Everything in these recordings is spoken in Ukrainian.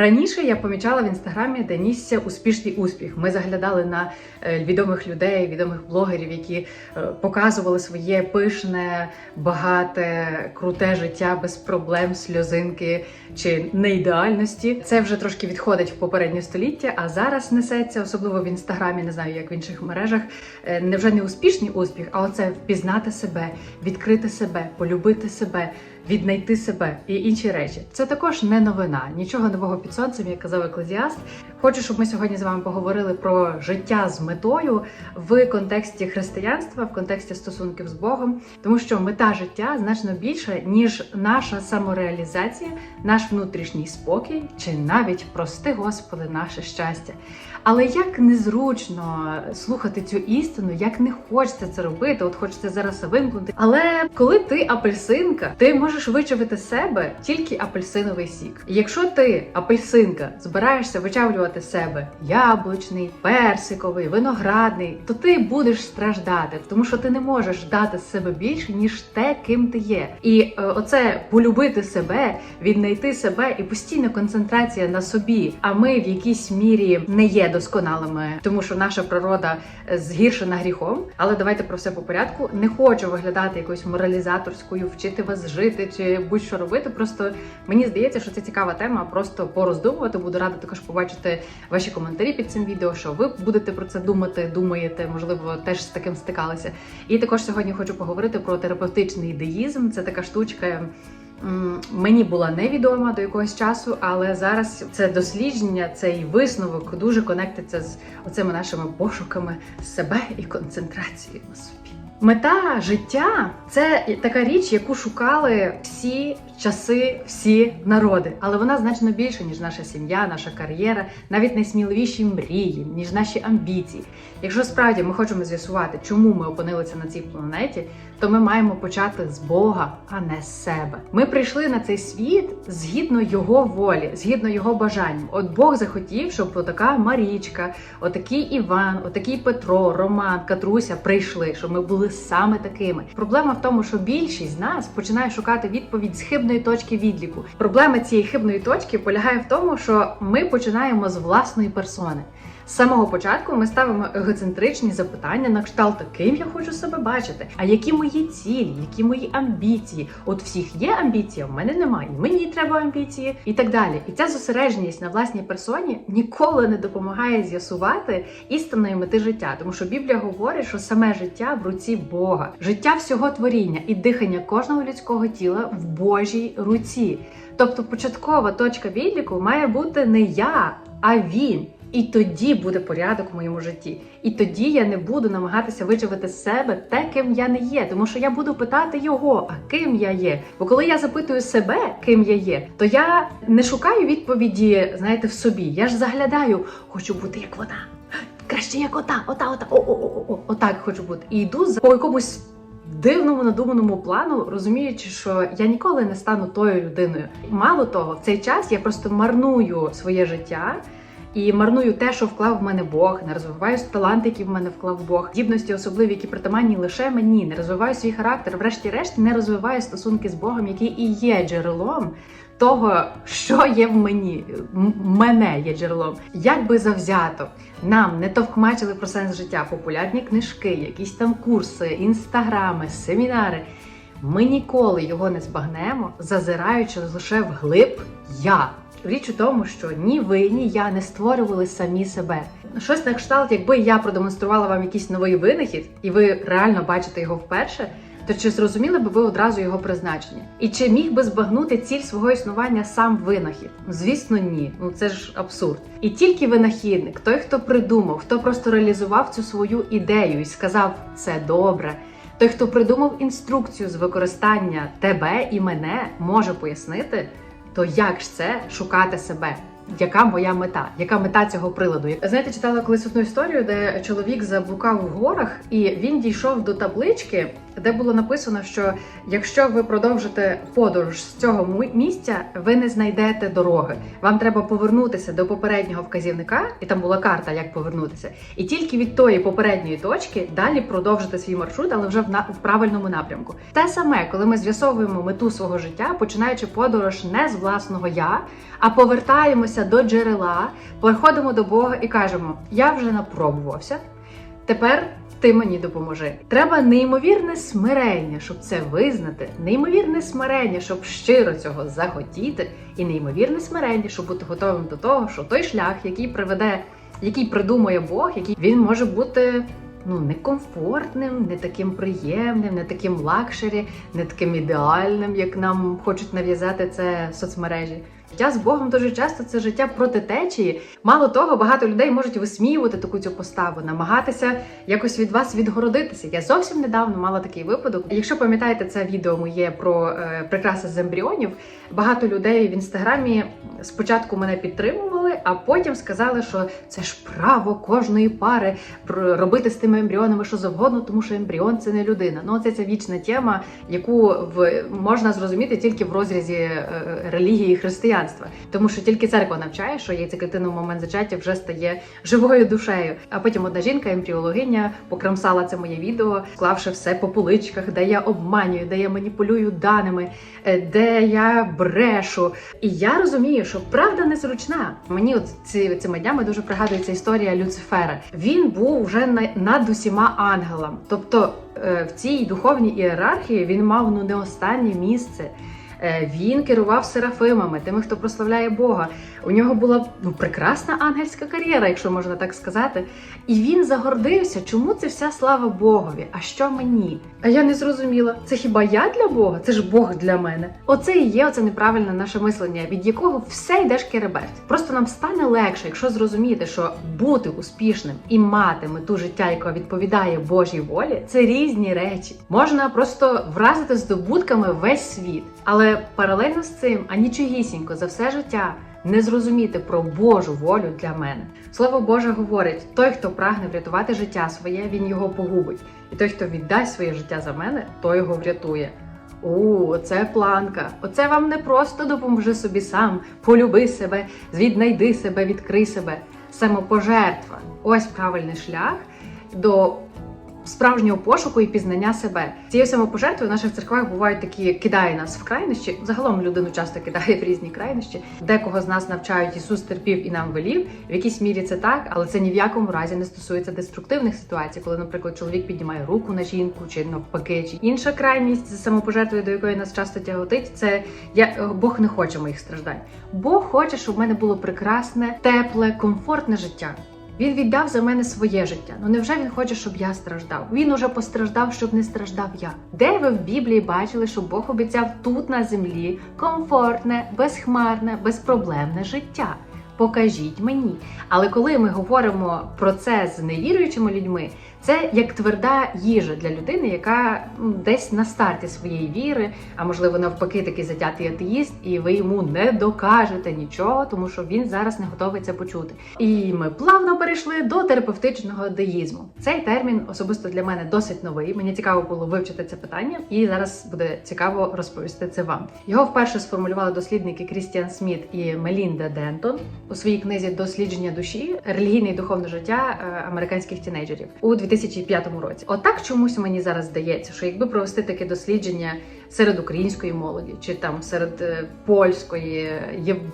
Раніше я помічала в інстаграмі, де нісся успішний успіх. Ми заглядали на е, відомих людей, відомих блогерів, які е, показували своє пишне, багате, круте життя без проблем, сльозинки чи неідеальності. Це вже трошки відходить в попереднє століття, а зараз несеться, особливо в інстаграмі, не знаю, як в інших мережах. е, Не вже не успішний успіх, а оце впізнати себе, відкрити себе, полюбити себе віднайти себе і інші речі. Це також не новина, нічого нового під сонцем, як казав еклезіаст. Хочу, щоб ми сьогодні з вами поговорили про життя з метою в контексті християнства, в контексті стосунків з Богом, тому що мета життя значно більша, ніж наша самореалізація, наш внутрішній спокій, чи навіть прости Господи, наше щастя. Але як незручно слухати цю істину, як не хочеться це робити, от хочеться зараз вимкнути. Але коли ти апельсинка, ти можеш вичавити з себе тільки апельсиновий сік. Якщо ти апельсинка збираєшся вичавлювати себе яблучний, персиковий, виноградний, то ти будеш страждати, тому що ти не можеш дати себе більше ніж те, ким ти є. І е, оце полюбити себе, віднайти себе і постійна концентрація на собі. А ми в якійсь мірі не є досконалими, тому що наша природа е, згіршена гріхом. Але давайте про все по порядку. Не хочу виглядати якоюсь моралізаторською, вчити вас жити чи будь-що робити. Просто мені здається, що це цікава тема. Просто пороздумувати. Буду рада також побачити ваші коментарі під цим відео. Що ви будете про це думати, думаєте, можливо, теж з таким стикалися. І також сьогодні хочу поговорити про терапевтичний ідеїзм. Це така штучка. Мені була невідома до якогось часу, але зараз це дослідження, цей висновок дуже конектиться з оцими нашими пошуками себе і концентрацією. Мета життя це така річ, яку шукали всі часи, всі народи, але вона значно більше, ніж наша сім'я, наша кар'єра, навіть найсміливіші мрії, ніж наші амбіції. Якщо справді ми хочемо з'ясувати, чому ми опинилися на цій планеті, то ми маємо почати з Бога, а не з себе. Ми прийшли на цей світ згідно його волі, згідно його бажань. От Бог захотів, щоб отака Марічка, отакий Іван, отакий Петро, Роман, Катруся прийшли, щоб ми були саме такими. Проблема в тому, що більшість з нас починає шукати відповідь з хибної точки відліку. Проблема цієї хибної точки полягає в тому, що ми починаємо з власної персони. З самого початку ми ставимо егоцентричні запитання на кшталт, ким я хочу себе бачити, а які мої цілі, які мої амбіції. От всіх є амбіція, в мене немає, мені треба амбіції, і так далі. І ця зосередженість на власній персоні ніколи не допомагає з'ясувати істинної мети життя, тому що Біблія говорить, що саме життя в руці Бога, життя всього творіння і дихання кожного людського тіла в Божій руці. Тобто початкова точка відліку має бути не я, а він. І тоді буде порядок в моєму житті. І тоді я не буду намагатися вичавити себе те, ким я не є, тому що я буду питати його, а ким я є. Бо коли я запитую себе, ким я є, то я не шукаю відповіді, знаєте, в собі. Я ж заглядаю, хочу бути як вона. Краще як ота, ота, ота, о, о, о, о, отак хочу бути. І йду за по якомусь дивному надуманому плану, розуміючи, що я ніколи не стану тою людиною. Мало того, в цей час я просто марную своє життя. І марную те, що вклав в мене Бог, не розвиваю таланти, які в мене вклав Бог, здібності особливі, які притаманні лише мені, не розвиваю свій характер, врешті-решт не розвиваю стосунки з Богом, який і є джерелом того, що є в мені. М- мене є джерелом. Як би завзято нам не товкмачили про сенс життя, популярні книжки, якісь там курси, інстаграми, семінари. Ми ніколи його не збагнемо, зазираючи лише вглиб я. Річ у тому, що ні ви, ні я не створювали самі себе. Щось на кшталт, якби я продемонструвала вам якийсь новий винахід, і ви реально бачите його вперше, то чи зрозуміли би ви одразу його призначення? І чи міг би збагнути ціль свого існування сам винахід? Звісно, ні. Ну це ж абсурд. І тільки винахідник, той, хто придумав, хто просто реалізував цю свою ідею і сказав це добре. Той, хто придумав інструкцію з використання тебе і мене, може пояснити, то як ж це шукати себе? Яка моя мета? Яка мета цього приладу? Знаєте, читала колись одну історію, де чоловік заблукав в горах, і він дійшов до таблички, де було написано, що якщо ви продовжите подорож з цього місця, ви не знайдете дороги. Вам треба повернутися до попереднього вказівника, і там була карта, як повернутися. І тільки від тої попередньої точки далі продовжити свій маршрут, але вже в, на, в правильному напрямку. Те саме, коли ми з'ясовуємо мету свого життя, починаючи подорож не з власного я, а повертаємося до джерела, приходимо до Бога і кажемо: Я вже напробувався. Тепер ти мені допоможи. Треба неймовірне смирення, щоб це визнати, неймовірне смирення, щоб щиро цього захотіти, і неймовірне смирення, щоб бути готовим до того, що той шлях, який приведе, який придумує Бог, який він може бути. Ну, некомфортним, не таким приємним, не таким лакшері, не таким ідеальним, як нам хочуть нав'язати це соцмережі. Життя з Богом дуже часто це життя проти течії. Мало того, багато людей можуть висміювати таку цю поставу, намагатися якось від вас відгородитися. Я зовсім недавно мала такий випадок. Якщо пам'ятаєте, це відео моє про е, прикраси з ембріонів. Багато людей в інстаграмі спочатку мене підтримували, а потім сказали, що це ж право кожної пари робити з тими ембріонами що завгодно, тому що ембріон це не людина. Ну це ця вічна тема, яку в можна зрозуміти тільки в розрізі е, релігії і християнства, тому що тільки церква навчає, що яйцеклітина в момент зачаття вже стає живою душею. А потім одна жінка, ембріологиня, покрамсала це моє відео, склавши все по поличках, де я обманюю, де я маніпулюю даними, е, де я брешу. І я розумію, що правда незручна. Мені от ці цими днями дуже пригадується історія Люцифера. Він був вже над усіма ангелами. Тобто е, в цій духовній ієрархії він мав ну не останнє місце. Е, Він керував серафимами, тими, хто прославляє Бога. У нього була ну прекрасна ангельська кар'єра, якщо можна так сказати. І він загордився, чому це вся слава Богові? А що мені? А я не зрозуміла. Це хіба я для Бога? Це ж Бог для мене. Оце і є оце неправильне наше мислення, від якого все йде шкереберть. Просто нам стане легше, якщо зрозуміти, що бути успішним і мати мету життя, яка відповідає Божій волі, це різні речі. Можна просто вразити здобутками весь світ, але паралельно з цим, а нічогісінько за все життя не зрозуміти про Божу волю для мене. Слово Боже говорить: той, хто прагне врятувати життя своє, він його погубить. І той, хто віддасть своє життя за мене, той його врятує. У, оце планка. Оце вам не просто допоможи собі сам, полюби себе, віднайди себе, відкрий себе. Самопожертва. Ось правильний шлях до справжнього пошуку і пізнання себе. Цією самопожертвою в наших церквах бувають такі кидає нас в крайнощі. Загалом людину часто кидає в різні крайнощі. Декого з нас навчають Ісус терпів і нам велів. В якійсь мірі це так, але це ні в якому разі не стосується деструктивних ситуацій, коли, наприклад, чоловік піднімає руку на жінку, чи навпаки, чи інша крайність самопожертвою, до якої нас часто тяготить, це я Бог не хоче моїх страждань. Бог хоче, щоб в мене було прекрасне, тепле, комфортне життя. Він віддав за мене своє життя. Ну невже він хоче, щоб я страждав? Він уже постраждав, щоб не страждав я. Де ви в Біблії бачили, що Бог обіцяв тут на землі комфортне, безхмарне, безпроблемне життя? Покажіть мені. Але коли ми говоримо про це з невіруючими людьми, це як тверда їжа для людини, яка десь на старті своєї віри, а можливо навпаки такий затятий атеїст, і ви йому не докажете нічого, тому що він зараз не готовий це почути. І ми плавно перейшли до терапевтичного деїзму. Цей термін особисто для мене досить новий. Мені цікаво було вивчити це питання, і зараз буде цікаво розповісти це вам. Його вперше сформулювали дослідники Крістіан Сміт і Мелінда Дентон у своїй книзі Дослідження душі, релігійне і духовне життя е, американських тінейджерів у 2005 році. Отак чомусь мені зараз здається, що якби провести таке дослідження серед української молоді, чи там серед е, польської,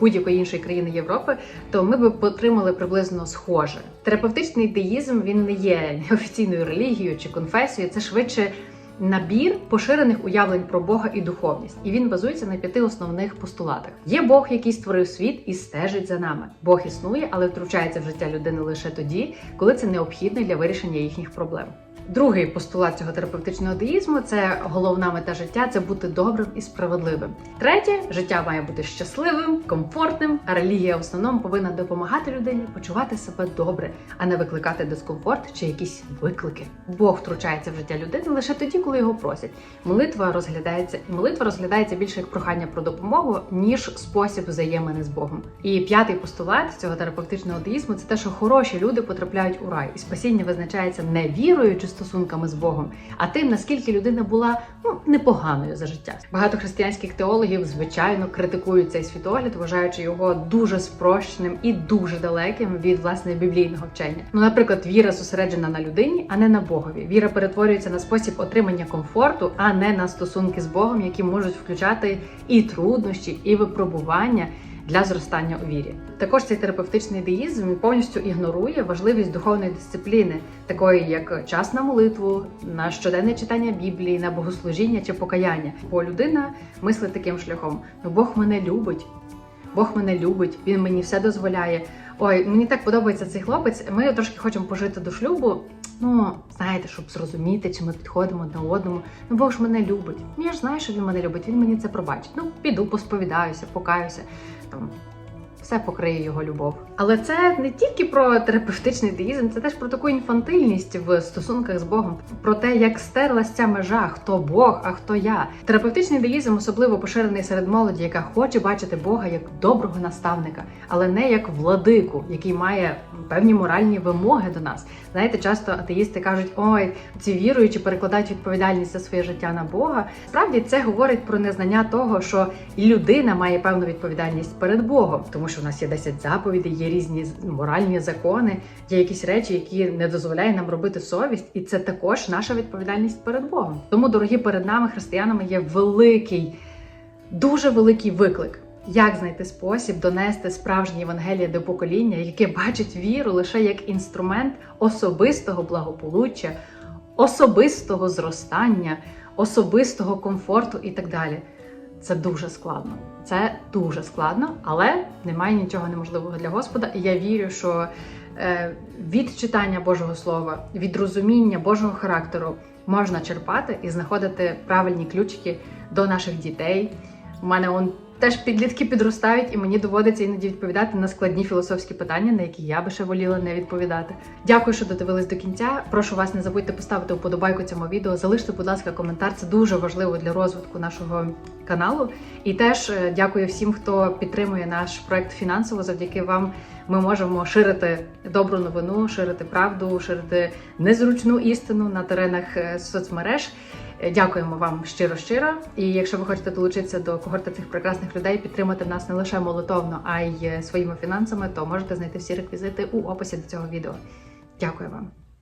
будь-якої іншої країни Європи, то ми б отримали приблизно схоже. Терапевтичний деїзм він не є офіційною релігією чи конфесією, це швидше. Набір поширених уявлень про Бога і духовність, і він базується на п'яти основних постулатах: є Бог, який створив світ і стежить за нами. Бог існує, але втручається в життя людини лише тоді, коли це необхідно для вирішення їхніх проблем. Другий постулат цього терапевтичного деїзму це головна мета життя це бути добрим і справедливим. Третє життя має бути щасливим, комфортним, а релігія в основному повинна допомагати людині почувати себе добре, а не викликати дискомфорт чи якісь виклики. Бог втручається в життя людини лише тоді, коли його просять. Молитва розглядається, молитва розглядається більше як прохання про допомогу, ніж спосіб взаємини з Богом. І п'ятий постулат цього терапевтичного деїзму це те, що хороші люди потрапляють у рай, і спасіння визначається не вірою чи стосунками з Богом, а тим, наскільки людина була ну непоганою за життя. Багато християнських теологів, звичайно, критикують цей світогляд, вважаючи його дуже спрощеним і дуже далеким від власне біблійного вчення. Ну, наприклад, віра зосереджена на людині, а не на Богові. Віра перетворюється на спосіб отримання комфорту, а не на стосунки з Богом, які можуть включати і труднощі, і випробування. Для зростання у вірі також цей терапевтичний деїзм повністю ігнорує важливість духовної дисципліни, такої як час на молитву, на щоденне читання Біблії, на богослужіння чи покаяння. Бо людина мислить таким шляхом: ну Бог мене любить, Бог мене любить, він мені все дозволяє. Ой, мені так подобається цей хлопець. Ми трошки хочемо пожити до шлюбу. Ну, знаєте, щоб зрозуміти, чи ми підходимо одне одному. Ну Бог ж мене любить. Ну, Я ж знаю, що він мене любить. Він мені це пробачить. Ну, піду, посповідаюся, покаюся. Там все покриє його любов. Але це не тільки про терапевтичний деїзм, це теж про таку інфантильність в стосунках з Богом, про те, як стерлась ця межа, хто Бог, а хто я. Терапевтичний деїзм особливо поширений серед молоді, яка хоче бачити Бога як доброго наставника, але не як владику, який має певні моральні вимоги до нас. Знаєте, часто атеїсти кажуть, ой, ці віруючі перекладають відповідальність за своє життя на Бога. Справді це говорить про незнання того, що людина має певну відповідальність перед Богом, тому що в нас є 10 заповідей, є різні моральні закони, є якісь речі, які не дозволяють нам робити совість, і це також наша відповідальність перед Богом. Тому, дорогі, перед нами, християнами, є великий, дуже великий виклик. Як знайти спосіб донести справжнє Євангеліє до покоління, яке бачить віру лише як інструмент особистого благополуччя, особистого зростання, особистого комфорту і так далі? Це дуже складно. Це дуже складно, але немає нічого неможливого для Господа. І я вірю, що е, від читання Божого Слова, від розуміння Божого характеру можна черпати і знаходити правильні ключики до наших дітей. У мене он теж підлітки підростають, і мені доводиться іноді відповідати на складні філософські питання, на які я би ще воліла не відповідати. Дякую, що додивились до кінця. Прошу вас, не забудьте поставити вподобайку цьому відео. Залиште, будь ласка, коментар. Це дуже важливо для розвитку нашого каналу. І теж е, дякую всім, хто підтримує наш проект фінансово. Завдяки вам ми можемо ширити добру новину, ширити правду, ширити незручну істину на теренах е, соцмереж. Е, Дякуємо вам щиро щиро. І якщо ви хочете долучитися до когорти цих прекрасних людей, підтримати нас не лише молитовно, а й е, своїми фінансами, то можете знайти всі реквізити у описі до цього відео. Дякую вам.